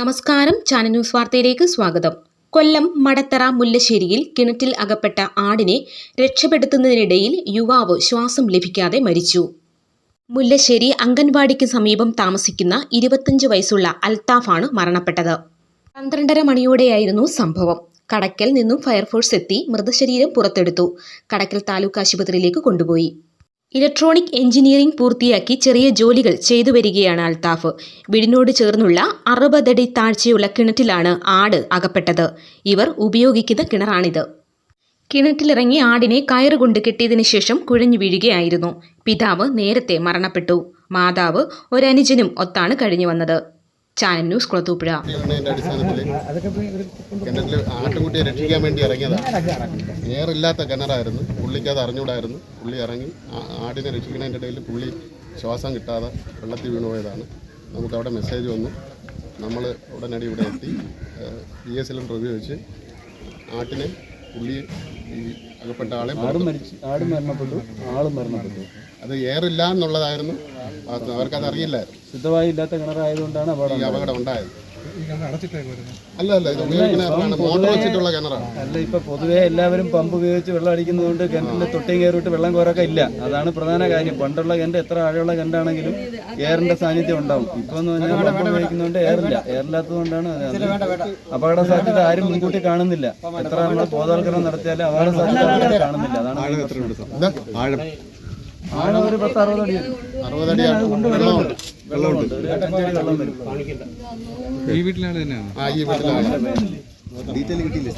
നമസ്കാരം. Channel news വാർത്തയിലേക്ക് സ്വാഗതം. കൊല്ലം മടത്തറ മുല്ലശ്ശേരിയിൽ കിണറ്റിൽ അകപ്പെട്ട ആടിനെ രക്ഷപ്പെടുത്തുന്നതിനിടയിൽ യുവാവ് ശ്വാസം ലഭിക്കാതെ മരിച്ചു. മുല്ലശ്ശേരി അംഗൻവാടിക്ക് സമീപം താമസിക്കുന്ന ഇരുപത്തഞ്ച് വയസ്സുള്ള അൽത്താഫാണ് മരണപ്പെട്ടത്. പന്ത്രണ്ടര മണിയോടെയായിരുന്നു സംഭവം. കടക്കൽ നിന്നും ഫയർഫോഴ്സ് എത്തി മൃതശരീരം പുറത്തെടുത്തു. കടക്കൽ താലൂക്ക് ആശുപത്രിയിലേക്ക് കൊണ്ടുപോയി. ഇലക്ട്രോണിക് എഞ്ചിനീയറിംഗ് പൂർത്തിയാക്കി ചെറിയ ജോലികൾ ചെയ്തു വരികയാണ് അൽത്താഫ് വീടിനോട് ചേർന്നുള്ള അറുപതടി താഴ്ചയുള്ള കിണറ്റിലാണ് ആട് അകപ്പെട്ടത്. ഇവർ ഉപയോഗിക്കുന്ന കിണറാണിത്. കിണറ്റിലിറങ്ങി ആടിനെ കയറുകൊണ്ട് കെട്ടിയതിനു ശേഷം കുഴഞ്ഞു വീഴുകയായിരുന്നു. പിതാവ് നേരത്തെ മരണപ്പെട്ടു. മാതാവ് ഒരനുജനും ഒത്താണ് കഴിഞ്ഞു വന്നത്. ചാനൽ ന്യൂസ് കുളത്തൂപ്പുഴ കിണറ്റിൽ ആട്ടുകുട്ടിയെ രക്ഷിക്കാൻ വേണ്ടി ഇറങ്ങിയതാണ് നേറില്ലാത്ത കിണറായിരുന്നു. പുള്ളിക്ക് അത് അറിഞ്ഞൂടായിരുന്നു പുള്ളി ഇറങ്ങി ആ- ആടിനെ രക്ഷിക്കുന്നതിന്റെ ഇടയിൽ പുള്ളി ശ്വാസം കിട്ടാതെ വെള്ളത്തിൽ വീണു പോയതാണ്. നമുക്ക് അവിടെ മെസ്സേജ് വന്നു. നമ്മൾ ഉടനടി ഇവിടെ എത്തി. പി എസ് എല്ലും ഉപയോഗിച്ച് ആട്ടിനെ പുള്ളി ഈ അകപ്പെട്ട ആളെ ആടും മരിച്ചു ആടും മരണപ്പെട്ടു. ആളും മരണപ്പെട്ടു. അത് ഏറില്ല എന്നുള്ളതായിരുന്നു. അവർക്കത് അറിയില്ലായിരുന്നു. ശുദ്ധവായു ഇല്ലാത്ത കിണറായതുകൊണ്ടാണ് അപകടം ഈ അപകടം ഉണ്ടായത്. അല്ല അല്ല ഇത് ഉപയോഗിക്കുന്ന മോട്ടോർ വെച്ചിട്ടുള്ള കിണറാണ്. അല്ല ഇപ്പൊ പൊതുവേ എല്ലാവരും പമ്പ് ഉപയോഗിച്ച് വെള്ളം അടിക്കുന്നതുകൊണ്ട് കിണറ്റിൽ തൊട്ടിയും കയറിയിട്ട് വെള്ളം കോരൊക്കെ ഇല്ല. അതാണ് പ്രധാന കാര്യം. പണ്ടുള്ള കിണറ്റ് എത്ര ആഴമുള്ള കിണറ്റാണെങ്കിലും എയറിന്റെ സാന്നിധ്യം ഉണ്ടാവും. ഇപ്പൊ എന്ന് പറഞ്ഞാൽ പമ്പ് ഉപയോഗിക്കുന്നതുകൊണ്ട് എയറില്ല. എയറില്ലാത്തതുകൊണ്ടാണ് കൊണ്ടാണ് അപകട സാധ്യത ആരും മുൻകൂട്ടി കാണുന്നില്ല. എത്ര നമ്മൾ ബോധവൽക്കരണം നടത്തിയാലും അപകട സാധ്യത ആരും കാണുന്നില്ല. അതാണ് ആഴം. ഒരു പത്ത് അറുപത് അടി. അറുപതടി വെള്ളമുണ്ട്. വെള്ളമുണ്ട്. ഒരു എട്ടഞ്ചടി വെള്ളം വരും. ഈ വീട്ടിലാണ് തന്നെയാണ് ആ ഈ വീട്ടിലാണ്. ഡീറ്റെയിൽ കിട്ടിയില്ലേ